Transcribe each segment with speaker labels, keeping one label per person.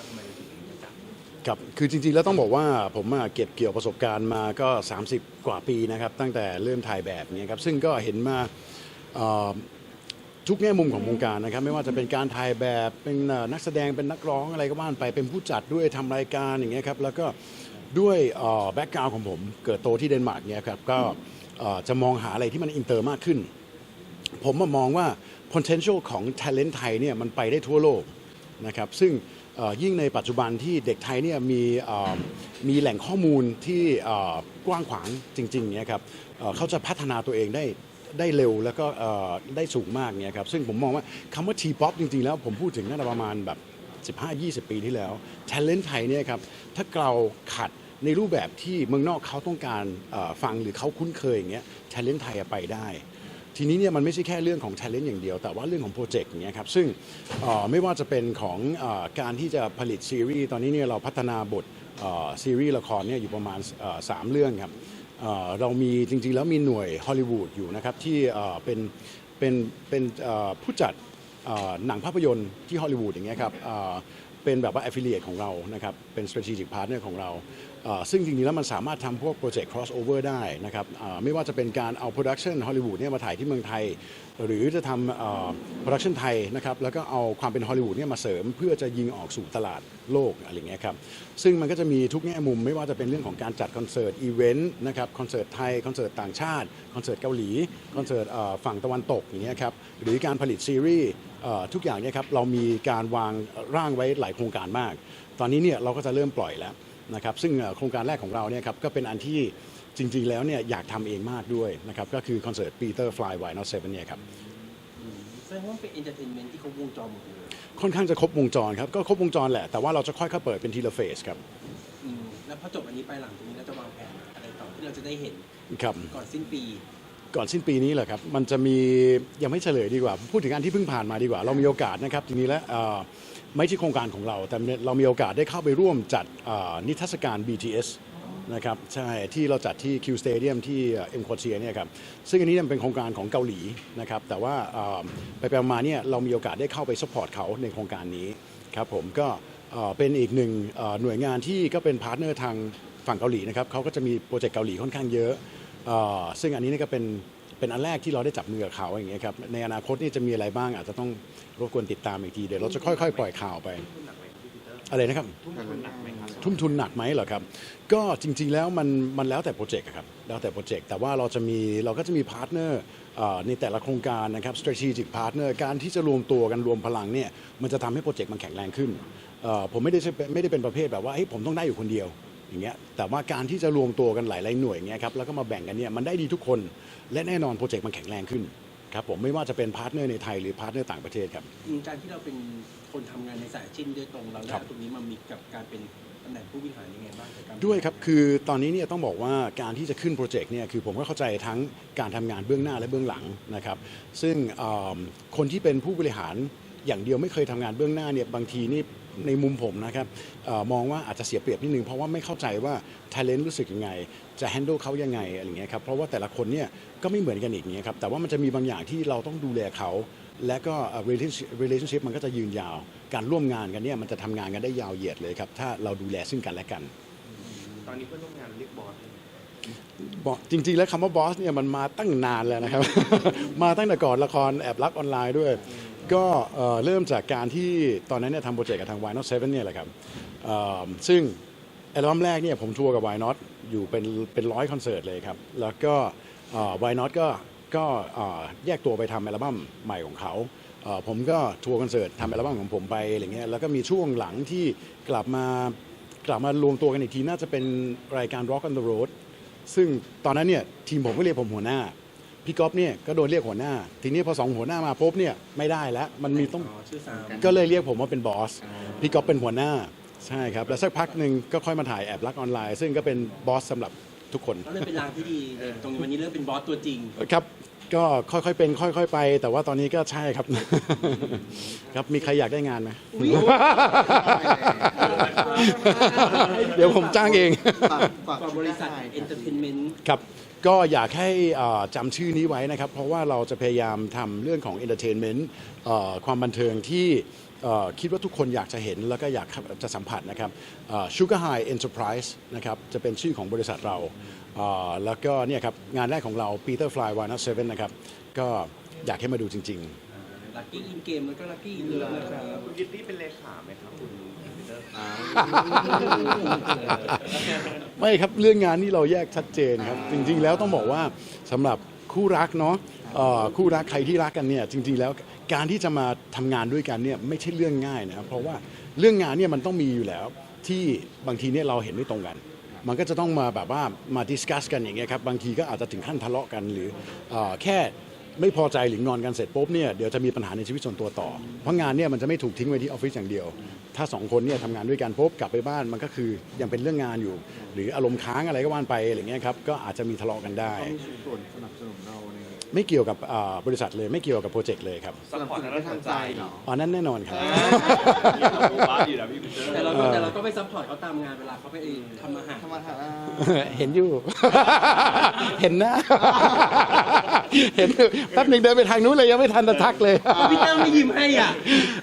Speaker 1: าทำไมถึงจะจับ
Speaker 2: ครับ คือจริงๆ แล้วต้องบอกว่าผมเก็บเกี่ยวประสบการณ์มาก็ 30 กว่าปีนะครับ ตั้งแต่เริ่มถ่ายแบบเนี้ยครับ ซึ่งก็เห็นมาทุกแง่มุมของวงการนะครับ ไม่ว่าจะเป็นการถ่ายแบบเป็นนักแสดงเป็นนักร้องอะไรก็ว่านไปเป็นผู้จัดด้วยทำรายการอย่างเงี้ยครับ แล้วก็ด้วยแบ็กกราวของผมเกิดโตที่เดนมาร์กเนี่ยครับก็จะมองหาอะไรที่มันอินเตอร์มากขึ้น ผมมามองว่า potential ของ talent ไทยเนี่ยมันไปได้ทั่วโลกนะครับ ซึ่ง ยิ่งในปัจจุบันที่เด็กไทยเนี่ยมีมีแหล่งข้อมูลที่กว้างขวางจริงๆเนี่ยครับเขาจะพัฒนาตัวเองได้ได้เร็วแล้วก็ได้สูงมากเนี่ยครับซึ่งผมมองว่าคำว่า T-POP จริงๆแล้วผมพูดถึงน่าจะประมาณแบบ 15-20 ปีที่แล้ว talent ไทยเนี่ยครับถ้าเราขัดในรูปแบบที่เมืองนอกเขาต้องการฟังหรือเขาคุ้นเคยอย่างเงี้ย talent ไทยไปได้ ทีนี้เนี่ยมันไม่ใช่แค่เรื่องของ talent อย่างเดียว แต่ว่าเรื่องของโปรเจกต์อย่างเงี้ยครับซึ่งเอ่อไม่ว่าจะเป็นของเออการที่จะผลิตซีรีส์ตอนนี้เนี่ยเราพัฒนาบทเอ่อซีรีส์ละครเนี่ยอยู่ประมาณเอ่อสามเรื่องครับเอ่อเรามีจริงๆแล้วมีหน่วยฮอลลีวูดอยู่นะครับที่เอ่อเป็นเป็นเป็นเอ่อผู้จัด เอ่อหนังภาพยนตร์ที่ฮอลลีวูดอย่างเงี้ยครับเอ่อเป็นแบบว่า affiliate ของเรานะครับ เป็น strategic partner ของเราเอ่อ ซึ่งจริงๆแล้วมันสามารถทำพวกโปรเจกต์ crossover ได้นะครับไม่ว่าจะเป็นการเอา production ฮอลลีวูดเนี่ยมาถ่ายที่เมืองไทย หรือจะทำโปรดักชันไทยนะครับแล้วก็เอาความเป็นฮอลลีวูดเนี่ยมาเสริม เพื่อจะยิงออกสู่ตลาดโลกอะไรเงี้ยครับซึ่งมันก็จะมีทุกแง่มุมไม่ว่าจะเป็นเรื่องของการจัดคอนเสิร์ตอีเวนต์นะครับคอนเสิร์ตไทย คอนเสิร์ตต่างชาติ คอนเสิร์ตเกาหลี คอนเสิร์ตฝั่งตะวันตกอย่างเงี้ยครับหรือการผลิตซีรีส์ทุกอย่างเนี่ยครับเรามีการวางร่างไว้หลายโครงการมาก ตอนนี้เนี่ยเราก็จะเริ่มปล่อยแล้ว นะครับซึ่งเอ่อโครงการแรกของเราเนี่ยครับก็เป็นอันที่จริง ๆ แล้วเนี่ยอยากทำเองมากด้วยนะครับก็คือคอนเสิร์ต Peter Fly Why Not Seven เนี่ยครับ
Speaker 1: แสดงว่ามันเป็นเอนเตอร์เทนเมนต์ที่เขาวงจรหมดเลย
Speaker 2: ค่อนข้างจะครบวงจรครับก็ครบวงจรแหละแต่ว่าเราจะค่อยๆเปิดเป็นทีละเฟสครับ
Speaker 1: อืมแล้วพอจบอันนี้ไปหลังจากนี้เราจะวางแผนอะไรต่อที่เราจะได้เห็น
Speaker 2: ครับ
Speaker 1: ก่อนสิ้นปี
Speaker 2: ก่อนสิ้นปีนี้แหละครับ มันจะมียังไม่เฉลยดีกว่า พูดถึงอันที่เพิ่งผ่านมาดีกว่า เรามีโอกาสนะครับทีนี้แล้วเอ่อ ไม่ใช่โครงการของเรา แต่เรามีโอกาสได้เข้าไปร่วมจัดนิทรรศการ BTS นะครับใช่ที่เราจัดที่ Q Stadium ที่เอ็มคอเชียเนี่ยครับซึ่งอันนี้เป็นโครงการของเกาหลีนะครับแต่ว่าไปไปมาเนี่ยเรามีโอกาสได้เข้าไป support เขาในโครงการนี้ครับผมก็เป็นอีกหนึ่งหน่วยงานที่ก็เป็นพาร์ทเนอร์ทางฝั่งเกาหลีนะครับเขาก็จะมีโปรเจกต์เกาหลีค่อนข้างเยอะ ซึ่งอันนี้ก็เป็น เป็นอันแรกที่เราได้จับมือกับเขาอย่างเงี้ยครับในอนาคตนี่จะมีอะไรบ้างอาจจะต้องรบกวนติดตามอีกทีเดี๋ยวเราจะค่อยๆ ปล่อยข่าวไปอะไรนะครับทุ่มทุนหนักไหมครับ ทุ่มทุนหนักไหมเหรอครับ ก็จริง ๆแล้วมันมันแล้วแต่โปรเจกต์ครับแล้วแต่โปรเจกต์แต่ว่าเราจะมีเราก็จะมีพาร์ทเนอร์ในแต่ละโครงการนะครับ strategic partner การที่จะรวมตัวกันรวมพลังเนี่ยมันจะทำให้โปรเจกต์มันแข็งแรงขึ้น ผมไม่ได้ไม่ได้เป็นประเภทแบบว่าเฮ้ยผมต้องได้อยู่คนเดียว อย่างเงี้ยแต่ว่าการที่จะรวมตัวกันหลายๆหน่วยอย่างเงี้ยครับแล้วก็มาแบ่งกันเนี่ยมันได้ดีทุกคนและแน่นอนโปรเจกต์มันแข็งแรงขึ้นครับผมไม่ว่าจะเป็นพาร์ทเนอร์ในไทยหรือพาร์ทเนอร์ต่างประเทศครับ
Speaker 1: อืมการที่เราเป็นคนทำงานในสายอาชิ้นโดยตรงเราได้
Speaker 2: ครับ
Speaker 1: เอาตรงนี้มามีกับการเป็นตำแหน่งผู้บริหารยังไงบ้างกับการ
Speaker 2: ด้วยครับคือตอนนี้เนี่ยต้องบอกว่าการที่จะขึ้นโปรเจกต์เนี่ยคือผมก็เข้าใจทั้งการทำงานเบื้องหน้าและเบื้องหลังนะครับ ซึ่งเอิ่มคนที่เป็นผู้บริหารอย่างเดียวไม่เคยทำงานเบื้องหน้าเนี่ยบางทีนี่ ในมุมผมนะครับเออมองว่าอาจจะเสียเปรียบนิดนึงเพราะว่าไม่เข้าใจว่า talent รู้สึกยังไง จะ handle เขายังไงอะไรอย่างเงี้ยครับเพราะว่าแต่ละคนเนี่ยก็ไม่เหมือนกันอีกอย่างเงี้ยครับแต่ว่ามันจะมีบางอย่างที่เราต้องดูแลเขา และก็เอ่อ relationship relationship มันก็จะยืนยาว การร่วมงานกันเนี่ยมันจะทำงานกันได้ยาวเหยียดเลยครับถ้าเราดูแลซึ่งกันและกัน
Speaker 3: ตอนนี้เพื่อนร่วมงานเรียกบอสเลย
Speaker 2: บอกจริงๆ แล้วคำว่าบอสเนี่ยมันมาตั้งนานแล้วนะครับ มาตั้งแต่ก่อนละครแอบรักออนไลน์ด้วย ก็เริ่มจากการที่ตอนนั้นเนี่ยทำโปรเจกต์กับทาง Why Not 7เนี่ยแหละครับซึ่งอัลบั้มแรกเนี่ยผมทัวร์กับ Why Not อยู่เป็นเป็นร้อยคอนเสิร์ตเลยครับ แล้วก็เอ่อ Why Not ก็ก็แยกตัวไปทำอัลบั้มใหม่ของเขาผมก็ทัวร์คอนเสิร์ตทำอัลบั้มของผมไปอะไรเงี้ยแล้วก็มีช่วงหลังที่กลับมากลับมารวมตัวกันอีกทีน่าจะเป็นรายการ Rock on the Road ซึ่งตอนนั้นเนี่ยทีมผมก็เรียกผมหัวหน้า พี่ก๊อฟเนี่ยก็โดนเรียกหัวหน้า ทีนี้พอสองหัวหน้ามาปุ๊บเนี่ยไม่ได้แล้วมันมีต้อง
Speaker 1: อ๋อชื่อซาม
Speaker 2: ก็เลยเรียกผมว่าเป็นบอสพี่ก๊อฟเป็นหัวหน้าใช่ครับแล้วสักพักหนึ่งก็ค่อยมาถ่ายแอบรักออนไลน์ ซึ่งก็เป็นบอสสำหรับทุกคน
Speaker 1: ก็เลยเป็นรางที่ดีเลยตรงนี้วันนี้เริ่มเป็นบอสตัวจริง
Speaker 2: ครับก็ค่อยๆเป็น ค่อย ๆ ไป แต่ว่าตอนนี้ก็ใช่ครับ ครับมีใครอยากได้งานไหม เดี๋ยวผมจ้างเอง
Speaker 3: ฝากฝาก
Speaker 1: กว่าบริษัทเอนเตอร์เทนเมนต์
Speaker 2: ครับ ก็อยากให้เอ่อจำชื่อนี้ไว้นะครับ เพราะว่าเราจะพยายามทำเรื่องของ entertainment เอ่อความบันเทิงที่เอ่อคิดว่าทุกคนอยากจะเห็นแล้วก็อยากจะสัมผัสนะครับเอ่อ Sugar High Enterprise นะครับ จะเป็นชื่อของบริษัทเราเอ่อแล้วก็เนี่ยครับ งานแรกของเรา Peter Fly Why Not Seven นะครับ ก็อยากให้มาดูจริงๆ
Speaker 1: ลักกี้อินเกมแล้วก็ลักกี้อินเลิฟนะครับ
Speaker 3: คุณกิตตี้เป็นเลขาไหมครับคุณปีเตอร์
Speaker 2: ไม่ครับเรื่องงานนี่เราแยกชัดเจนครับ จริงๆแล้วต้องบอกว่าสำหรับคู่รักเนาะคู่รักใครที่รักกันเนี่ยจริง ๆ แล้วการที่จะมาทำงานด้วยกันเนี่ยไม่ใช่เรื่องง่ายนะครับเพราะว่าเรื่องงานเนี่ยมันต้องมีอยู่แล้วที่บางทีเนี่ยเราเห็นไม่ตรงกัน มันก็จะต้องมาแบบว่ามาดิสคัสกันอย่างเงี้ยครับบางทีก็อาจจะถึงขั้นทะเลาะกันหรือแค่ ไม่พอใจหรืองอนกันเสร็จปุ๊บเนี่ยเดี๋ยวจะมีปัญหาในชีวิตส่วนตัวต่อ เพราะงานเนี่ยมันจะไม่ถูกทิ้งไว้ที่ออฟฟิศอย่างเดียว ถ้าสองคนเนี่ยทำงานด้วยกันปุ๊บกลับไปบ้านมันก็คือยังเป็นเรื่องงานอยู่ หรืออารมณ์ค้างอะไรก็ว่านไปอะไรเงี้ยครับก็อาจจะมีทะเลาะกันได้
Speaker 3: ส่วนสนับสนุนเราใน
Speaker 2: ไม่เกี่ยวกับอ่าบริษัทเลยไม่เกี่ยวกับโปรเจกต์เลยครับ
Speaker 3: สนับสนุนทางใจเนาะ
Speaker 2: อ๋อนั่นแน่นอนครับ
Speaker 3: บ้าอยู่แล้วพี่ปีเตอร์
Speaker 1: แต่เราก็แต่เราก็ไปซัพพอร์ตเขาตามงานเวลาเขาไปทำอาหาร
Speaker 3: ธรรมดา
Speaker 2: เห็นอยู่ เห็นนะเห็นอยู่แป๊บหนึ่งเดินไปทางนู้นเลยยังไม่ทันจะทักเลย
Speaker 1: พี่เตอร์ไม่ยิ้มให้อะ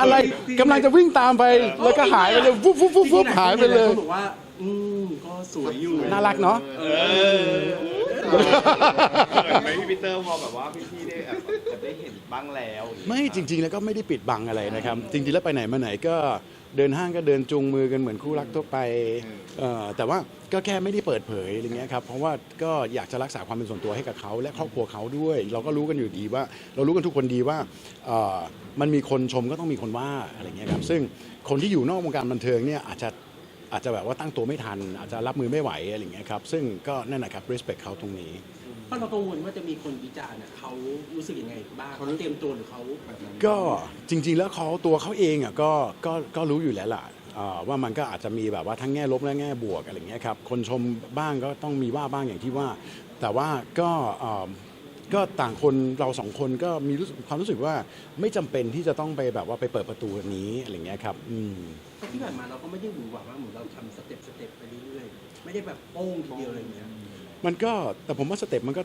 Speaker 2: อะไรกำลังจะวิ่งตามไปแล้วก็หายไปเลยฟุบฟุบฟุบฟุบหายไปเลย
Speaker 1: เขาบอกว่าอืมก็สวยอยู่
Speaker 2: น่ารักเนาะ
Speaker 1: เออ
Speaker 3: เกิด ไหมพี่ปีเตอร์พอแบบว่าพี่ๆได้แบบจะได้เห็นบ้างแล้ว
Speaker 2: ไม่จริง ๆ แล้วก็ไม่ได้ปิดบังอะไรนะครับ จริง ๆ แล้วไปไหนมาไหนก็เดินห้างก็เดินจูงมือกันเหมือนคู่รักทั่วไปเอ่อแต่ว่าก็แค่ไม่ได้เปิดเผยอะไรเงี้ยครับเพราะว่าก็อยากจะรักษาความเป็นส่วนตัวให้กับเขาและครอบครัวเขาด้วย เราก็รู้กันอยู่ดีว่า เรารู้กันทุกคนดีว่าเอ่อมันมีคนชมก็ต้องมีคนว่าอะไรเงี้ยครับซึ่งคนที่อยู่นอกวงการบันเทิงเนี่ยอาจจะ อาจจะแบบว่าตั้งตัวไม่ทัน อาจจะรับมือไม่ไหวอะไรเงี้ยครับซึ่งก็นั่นนะครับ respect เขาตรงนี้
Speaker 1: เพราะเรากังวลว่าจะมีคนวิจารณ์เนี่ยเขารู้สึกยังไงบ้างเขาเตรียมตัวหรือเขาแบบนั้น
Speaker 2: ก็จริง ๆ แล้วเขาตัวเขาเองอะก็ก็ก็รู้อยู่แล้วล่ะอ่าว่ามันก็อาจจะมีแบบว่าทั้งแง่ลบและแง่บวกอะไรอย่างเงี้ยครับคนชมบ้างก็ต้องมีว่าบ้างอย่างที่ว่า แต่ว่าก็อ่า ก็ต่างคนเราสองคนก็มีรู้สึกความรู้สึกว่าไม่จำเป็นที่จะต้องไปแบบว่าไปเปิดประตูอันนี้อะไรอย่างเงี้ยครับอืม
Speaker 1: แต่ที่ผ่านมาเราก็ไม่ได้หวือหวาว่าเหมือนเราทำสเต็ปสเต็ปไปเรื่อยๆ ไม่ได้แบบโป้งทีเดียวอะไรอย่างเงี้ย
Speaker 2: มันก็แต่ผมว่าสเต็ปมันก็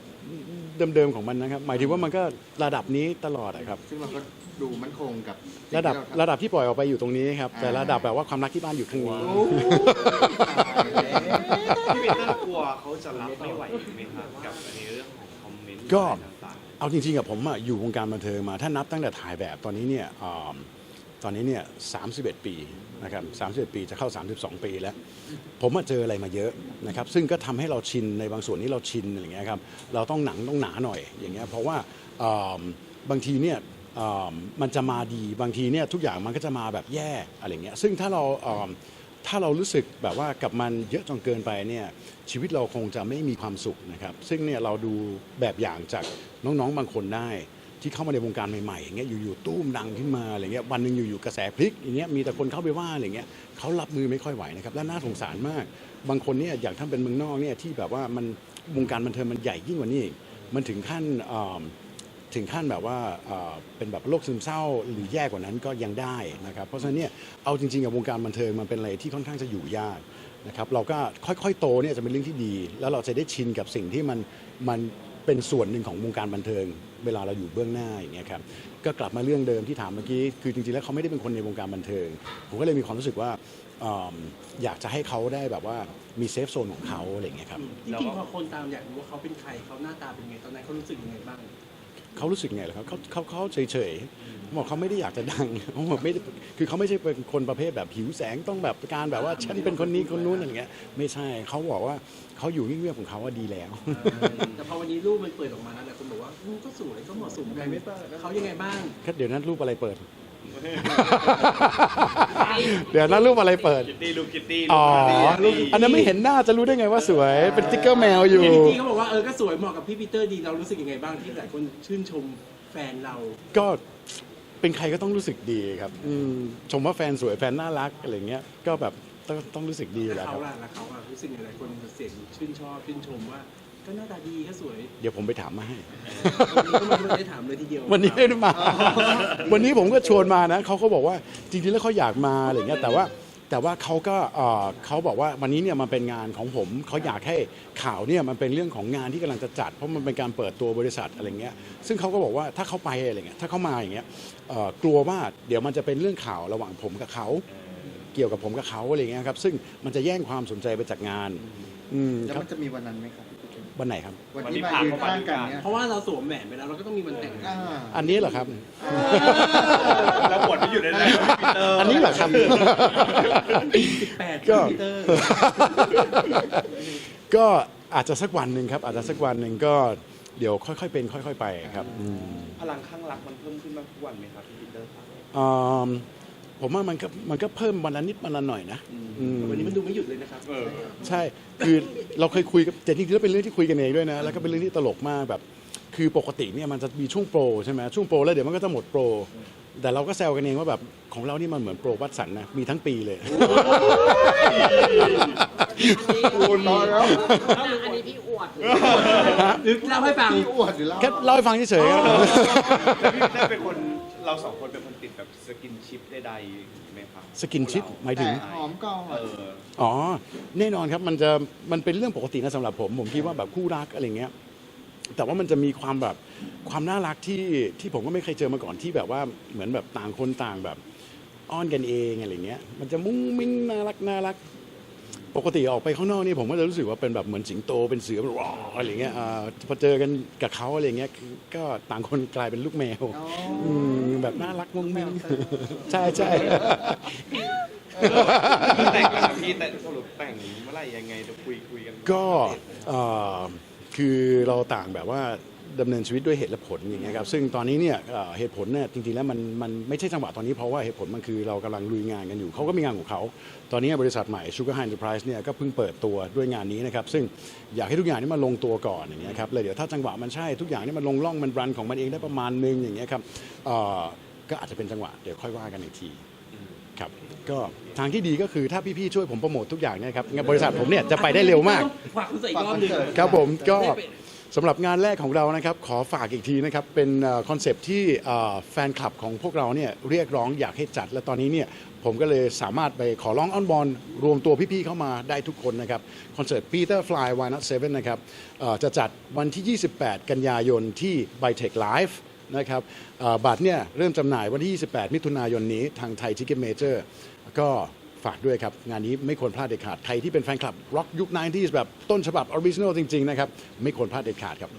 Speaker 2: เดิมๆของมันนะครับ หมายถึงว่ามันก็ระดับนี้ตลอดอะครับ
Speaker 3: ซึ่งเราก็ดูมั่นคงกับ
Speaker 2: ระดับระดับที่ปล่อยออกไปอยู่ตรงนี้ครับ แต่ระดับแบบว่าความรักที่บ้านอยู่ข้างนี้
Speaker 3: พี่ปีเตอร์กลัวเขาจะรับไม่ไหวไหมครับกับอันนี้เรื่องของคอมเมนต์
Speaker 2: ก็เอาจริงๆกับผมอะอยู่วงการบันเทิงมาถ้านับตั้งแต่ถ่ายแบบตอนนี้เนี่ยตอนนี้เนี่ย31ปีนะครับ31ปีจะเข้า 32 ปีแล้ว ผมมาเจออะไรมาเยอะนะครับ ซึ่งก็ทำให้เราชินในบางส่วนที่เราชินอะไรอย่างเงี้ยครับ เราต้องหนังต้องหนาหน่อยอย่างเงี้ย เพราะว่าบางทีเนี่ยมันจะมาดี บางทีเนี่ยทุกอย่างมันก็จะมาแบบแย่อะไรเงี้ย ซึ่งถ้าเรา ถ้าเรารู้สึกแบบว่ากับมันเยอะจนเกินไปเนี่ยชีวิตเราคงจะไม่มีความสุขนะครับ ซึ่งเนี่ยเราดูแบบอย่างจากน้องๆบางคนได้ ที่เข้ามาในวงการใหม่ๆอย่างเงี้ยอยู่ๆตู้มดังขึ้นมาอะไรเงี้ยวันหนึ่งอยู่ๆกระแสพลิกอย่างเงี้ยมีแต่คนเข้าไปว่าอะไรเงี้ยเขารับมือไม่ค่อยไหวนะครับและน่าสงสารมาก บางคนเนี่ยอย่างถ้าเป็นเมืองนอกเนี่ยที่แบบว่ามันวงการบันเทิงมันใหญ่ยิ่งกว่านี้มันถึงขั้นอ่า ถึงขั้นแบบว่าเป็นแบบโรคซึมเศร้าหรือแย่กว่านั้นก็ยังได้นะครับ เพราะฉะนั้นเนี่ยเอาจริงๆกับวงการบันเทิงมันเป็นอะไรที่ค่อนข้างจะอยู่ยากนะครับเราก็ค่อยๆโตเนี่ยจะเป็นเรื่องที่ดี แล้วเราจะได้ชินกับสิ่งที่มันมันเป็นส่วนหนึ่งของวงการบันเทิง เวลาเราอยู่เบื้องหน้าอย่างเงี้ยครับก็กลับมาเรื่องเดิมที่ถามเมื่อกี้คือจริงๆแล้วเขาไม่ได้เป็นคนในวงการบันเทิง ผมก็เลยมีความรู้สึกว่าอยากจะให้เขาได้แบบว่ามีเซฟโซนของเขาอะไรอย่างเงี้ยครับ
Speaker 1: จริงๆพอคนตามอยากรู้ว่าเขาเป็นใครเขาหน้าตาเป็นไงตอนนั้นเขารู้สึกยังไงบ้าง
Speaker 2: เขารู้สึกไงเหรอครับเขาเขาเขาเฉยเฉยๆเขาบอกเขาไม่ได้อยากจะดังเขาบอกไม่ได้คือเขาไม่ใช่เป็นคนประเภทแบบหิวแสงต้องแบบการแบบว่าฉันเป็นคนนี้คนนู้นอะไรเงี้ยไม่ใช่เขาบอกว่าเขาอยู่เงียบๆของเขาว่าดีแล้ว
Speaker 1: แต่พอวันนี้รูปมันเปิดออกมาแล้วหลายคนบอกว่าอืมก็สวยก็เหมาะสมกันเขายังไงบ้าง
Speaker 2: เดี๋ยวนั้นรูปอะไรเปิด เดี๋ยวนั้นรูปอะไรเปิด
Speaker 3: ๆคิตตี้ลูกคิตตี้
Speaker 2: อ๋อ
Speaker 3: ลูกคิตตี้
Speaker 2: อันนั้นไม่เห็นหน้าจะรู้ได้ไงว่าสวย เป็นสติ๊กเกอร์แมวอยู่
Speaker 1: พี่ทีเขาบอกว่าเออก็สวยเหมาะกับพี่ปีเตอร์ดีเรารู้สึกยังไงบ้างที่หลายคนชื่นชมแฟนเรา
Speaker 2: ก็เป็นใครก็ต้องรู้สึกดีครับอืมชมว่าแฟนสวยแฟนน่ารักอะไรเงี้ย ก็แบบต้องต้องรู้สึกดีอยู่แล้วค
Speaker 1: เขา
Speaker 2: รับ
Speaker 1: ล่ะแล้วเขาอะรู้สึกยังไงหลายคนเสียงชื่นชอบชื่นชมว่า ก็หน้าตาดีก็สวย
Speaker 2: เดี๋ยวผมไปถามมาให้
Speaker 1: วันนี้ก็ไมาได้ถามเลยทีเดียว
Speaker 2: วันนี้ไม่ได้มาวันนี้ผมก็ชวนมานะเขาก็บอกว่าจริงๆแล้วเขาอยากมาอะไรเงี้ยแต่ว่าแต่ว่าเขาก็เอ่อเขาบอกว่าวันนี้เนี่ยมันเป็นงานของผมเขาอยากให้ข่าวเนี่ยมันเป็นเรื่องของงานที่กำลังจะจัด เพราะมันเป็นการเปิดตัวบริษัทอะไรเงี้ยซึ่งเขาก็บอกว่าถ้าเขาไปอะไรเงี้ยถ้าเขามาอย่างเงี้ยเอ่อกลัวว่าเดี๋ยวมันจะเป็นเรื่องข่าวระหว่างผมกับเขาเกี่ยวกับผมกับเขาอะไรเงี้ยครับซึ่งมันจะแย่งความสนใจไปจากงานอืม
Speaker 4: แล้ว
Speaker 2: ครับ
Speaker 4: มันจะมีวันนั้นไหมครับ
Speaker 2: วันไหนครับ
Speaker 4: วันที่มายืนข้างกันเนี่ย
Speaker 1: เพราะว่าเราสวมแหวนไปแล้วเราก็ต้องมีวันแต่งงา
Speaker 4: อ่าน
Speaker 2: อันนี้เหรอครับ
Speaker 3: แล้วบทที่อยู่ในนั้นพี่ปีเตอร์
Speaker 2: อันนี้เหรอครับ
Speaker 1: สิบแปด
Speaker 2: ก็
Speaker 1: พีเตอร์
Speaker 2: ก็อาจจะสักวันหนึ่งครับ อาจจะสักวันหนึ่งก็เดี๋ยวค่อยๆเป็น ค่อย ๆ ไปครับอืม
Speaker 3: พลังข้างรักมันเพิ่มขึ้นมากทุกวันไหมครับพี่ปีเตอร์ครับ
Speaker 2: อืม ผมว่ามันก็มันก็เพิ่มวันละนิดวันละหน่อยนะอืม
Speaker 1: วันนี้มันดูไม่หยุดเลยนะครับ
Speaker 3: เออ
Speaker 2: ใช่ คือเราเคยคุยกับแต่จริงๆแล้วเป็นเรื่องที่คุยกันเองด้วยนะ แล้วก็เป็นเรื่องที่ตลกมากแบบ คือปกติเนี่ยมันจะมีช่วงโปรใช่ไหมช่วงโปรแล้วเดี๋ยวมันก็จะหมดโปร แต่เราก็แซวกันเองว่าแบบของเรานี่มันเหมือนโปรวัดสันนะ มีทั้งปีเลย
Speaker 4: คุณรอแล้ว
Speaker 5: อันนี้พี่อวดหรือ
Speaker 1: หรือเล่าให้ฟัง
Speaker 4: พี่อวดหรือเล่า
Speaker 2: แค่เล่าให้ฟังเฉยๆครับ
Speaker 3: แล้วพี่ปีเตอร์เป็นคน เราสองคนเป็นคนติดแบบสกินชิปใดๆไหมครับ
Speaker 2: สกินชิปหมายถึง
Speaker 4: แต่หอมก่อ
Speaker 3: เอนอ
Speaker 2: อ๋อ แน่นอนครับมันจะมันเป็นเรื่องปกตินะสำหรับผม ผมคิดว่าแบบคู่รักอะไรเงี้ย แต่ว่ามันจะมีความแบบความน่ารักที่ที่ผมก็ไม่เคยเจอมาก่อนที่แบบว่าเหมือนแบบต่างคนต่างแบบ อ้อนกันเองอะไรเงี้ย มันจะมุ้งมิ้งน่ารักน่ารัก ปกติออกไปข้างนอกนี่ผมก็จะรู้สึกว่าเป็นแบบเหมือนสิงโตเป็นเสือแบบว้าวอะไรเงี้ยอ่าพอเจอกันกับเขาอะไรเงี้ยคือก็ต่างคนกลายเป็นลูกแมว
Speaker 4: อ๋อ
Speaker 2: อืมแบบน่ารักมุ้งมิ้งใช่ใช่
Speaker 3: แต่งกันนะพี่แต่สรุปแต่งเมื่อไหร่ยังไงเดี๋ยวคุยคุยกัน
Speaker 2: ก็เอ่อคือเราต่างแบบว่า ดำเนินชีวิตด้วยเหตุและผลอย่างเงี้ยครับซึ่งตอนนี้เนี่ยเอ่อเหตุผลเนี่ยจริงๆแล้วมันมันไม่ใช่จังหวะตอนนี้เพราะว่าเหตุผลมันคือเรากำลังลุยงานกันอยู่เขาก็มีงานของเขา ตอนนี้บริษัทใหม่ Sugar High Enterprise เนี่ยก็เพิ่งเปิดตัวด้วยงานนี้นะครับซึ่งอยากให้ทุกอย่างนี่มันลงตัวก่อนอย่างเงี้ยครับเลยเดี๋ยวถ้าจังหวะมันใช่ทุกอย่างนี่มันลงร่องมันรันของมันเองได้ประมาณนึงอย่างเงี้ยครับเอ่อก็อาจจะเป็นจังหวะเดี๋ยวค่อยว่ากันอีกทีครับก็ทางที่ดีก็คือถ้าพี่ๆช่วยผมโปรโมททุกอย่างเนะครับงานบริษัทผมเนี่ยจะไปได้เร็วมาก
Speaker 1: ฝากคุณใส่อีกรอบหนึง
Speaker 2: ครับผมก็ สำหรับงานแรกของเรานะครับขอฝากอีกทีนะครับเป็นคอนเซปที่แฟนคลับของพวกเราเนี่ยเรียกร้องอยากให้จัด และตอนนี้เนี่ยผมก็เลยสามารถไปขอร้องออนบอลรวมตัวพี่ๆเข้ามาได้ทุกคนนะครับคอนเสิร์ต Peter Fly Why Not 7นะครับจะจัดวันที่ 28 กันยายนที่ b y t e c h Live นะครับบัตรเนี่ยเริ่มจำหน่ายวันที่ 28 มิถุนายนนี้ทางไทย Ticket Major ก็ ฝากด้วยครับ งานนี้ไม่ควรพลาดเด็ดขาดใครที่เป็นแฟนคลับร็อกยุค 90s แบบต้นฉบับออริจินอลจริงๆนะครับไม่ควรพลาดเด็ดขาดครับ